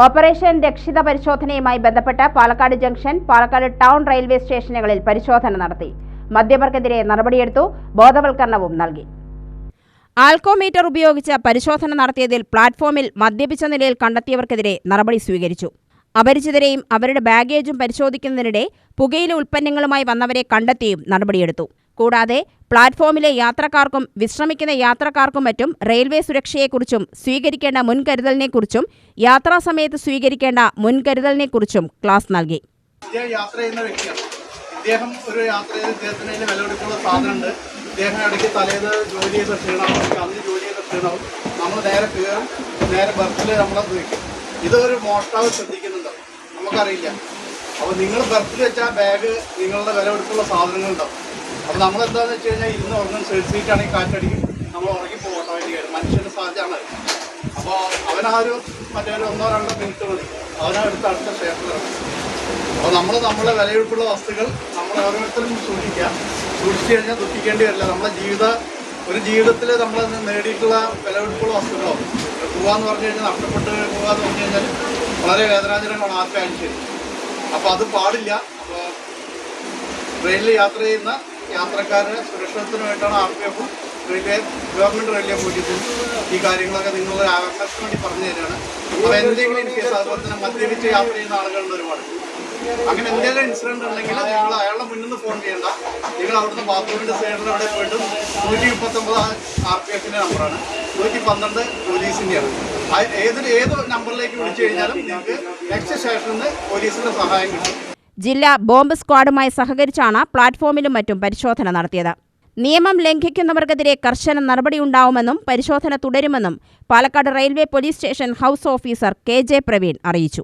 Operation Rakshita പരിശോധനയുമായി ബന്ധപ്പെട്ട് Palakkad junction Palakkad town railway സ്റ്റേഷനുകളിൽ പരിശോധന നടത്തി. മദ്യപർക്കെതിരെ നടപടിയെടുത്തു ബോധവൽക്കരണവും നൽകി. ആൽക്കോമീറ്റർ ഉപയോഗിച്ച് പരിശോധന നടത്തിയതിൽ പ്ലാറ്റ്ഫോമിൽ മദ്യപിച്ച നിലയിൽ കണ്ടെത്തിയവർക്കെതിരെ നടപടി സ്വീകരിച്ചു. അപരിചിതരെയും അവരുടെ ബാഗേജും പരിശോധിക്കുന്നതിനിടെ പുകയില ഉൽപ്പന്നങ്ങളുമായി വന്നവരെ കണ്ടെത്തിയും നടപടിയെടുത്തു. കൂടാതെ പ്ലാറ്റ്ഫോമിലെ യാത്രക്കാർക്കും വിശ്രമിക്കുന്ന യാത്രക്കാർക്കും മറ്റും റെയിൽവേ സുരക്ഷയെക്കുറിച്ചും സ്വീകരിക്കേണ്ട മുൻകരുതലിനെക്കുറിച്ചും യാത്രാസമയത്ത് സ്വീകരിക്കേണ്ട മുൻകരുതലിനെക്കുറിച്ചും ക്ലാസ് നൽകി. യാത്ര ചെയ്യുന്ന വ്യക്തിയാണ്. ഇദ്ദേഹം ഒരു യാത്ര ചെയ്ത് ഇദ്ദേഹത്തിന് അതിന് വിലപിടിപ്പുള്ള സാധനമുണ്ട്. ഇദ്ദേഹം ഇടയ്ക്ക് തലേന്ന് ജോലി ചെയ്ത ക്ഷീണമാവും അന്ന് ജോലി ചെയ്ത ക്ഷീണവും നമ്മൾ നേരെ കയറും നേരെ ബർത്തിൽ നമ്മളത് വയ്ക്കും ഇതൊരു മോഷ്ടാവ് ശ്രദ്ധിക്കുന്നുണ്ടോ? നമുക്കറിയില്ല. അപ്പോൾ നിങ്ങൾ ബർത്തിൽ വെച്ച ആ ബാഗ് നിങ്ങളുടെ വില കൊടുത്തുള്ള സാധനങ്ങളുണ്ടാവും. അപ്പോൾ നമ്മൾ എന്താണെന്ന് വെച്ച് കഴിഞ്ഞാൽ ഇരുന്ന് ഉറങ്ങും സീറ്റ് സീറ്റാണെങ്കിൽ കാറ്റടിക്കും. നമ്മൾ ഉറങ്ങി പോകും ഓട്ടോമാറ്റിക്കായിട്ട് മനുഷ്യന്റെ സാധ്യമാണ് അപ്പോൾ അവനാ ഒരു മറ്റേ ഒരു ഒന്നോ രണ്ടോ മിനിറ്റ് മതി. അവനാ എടുത്ത് അടുത്ത സ്റ്റേഷനിലാണ് അപ്പോൾ നമ്മൾ നമ്മളെ വിലയെടുപ്പുള്ള വസ്തുക്കൾ നമ്മൾ ഓരോരുത്തരും സൂക്ഷിക്കുക. സൂക്ഷിച്ചു കഴിഞ്ഞാൽ ദുഃഖിക്കേണ്ടി വരില്ല. നമ്മുടെ ജീവിത ഒരു ജീവിതത്തിൽ നമ്മൾ നേടിയിട്ടുള്ള വിലയെടുപ്പുള്ള വസ്തുക്കളോ പോവാന്ന് പറഞ്ഞു കഴിഞ്ഞാൽ നഷ്ടപ്പെട്ട് പോകാന്ന് പറഞ്ഞു കഴിഞ്ഞാൽ വളരെ വേദനാജനകമാണ് ആർക്കായാലും ശരി അപ്പോൾ അത് പാടില്ല. അപ്പോൾ ട്രെയിനിൽ യാത്ര ചെയ്യുന്ന യാത്രക്കാരുടെ സുരക്ഷിതത്തിന് വേണ്ടിയിട്ടാണ് ആർ പി എഫും റെയിൽവേ ഗവൺമെന്റ് റെയിൽവേ പോലീസും ഈ കാര്യങ്ങളൊക്കെ നിങ്ങളുടെ അവകാശത്തിന് വേണ്ടി പറഞ്ഞു തരികയാണ്. അപ്പോൾ എന്തെങ്കിലും എനിക്ക് അതുപോലെ തന്നെ മദ്യപിച്ച് യാത്ര ചെയ്യുന്ന ആളുകളുണ്ട് ഒരുപാട്. അങ്ങനെ എന്തെങ്കിലും ഇൻസിഡന്റ് ഉണ്ടെങ്കിൽ നിങ്ങൾ അയാളുടെ മുന്നിൽ നിന്ന് ഫോൺ ചെയ്യണ്ട. നിങ്ങൾ അവിടുന്ന് ബാത്റൂമിന്റെ സൈഡിൽ അവിടെ പോയിട്ട് നൂറ്റി മുപ്പത്തൊമ്പത് ആർ പി എഫിന്റെ നമ്പറാണ് നൂറ്റി പന്ത്രണ്ട് പോലീസിന്റെയാണ്. അത് ഏത് നമ്പറിലേക്ക് വിളിച്ചു കഴിഞ്ഞാലും നിങ്ങൾക്ക് നെക്സ്റ്റ് സ്റ്റേഷനിൽ നിന്ന് പോലീസിന്റെ സഹായം കിട്ടും. ജില്ലാ ബോംബ് സ്ക്വാഡുമായി സഹകരിച്ചാണ് പ്ലാറ്റ്ഫോമിലും മറ്റും പരിശോധന നടത്തിയത്. നിയമം ലംഘിക്കുന്നവർക്കെതിരെ കർശന നടപടി നടപടിയുണ്ടാവുമെന്നും പരിശോധന തുടരുമെന്നും Palakkad railway police station house officer K J Praveen അറിയിച്ചു.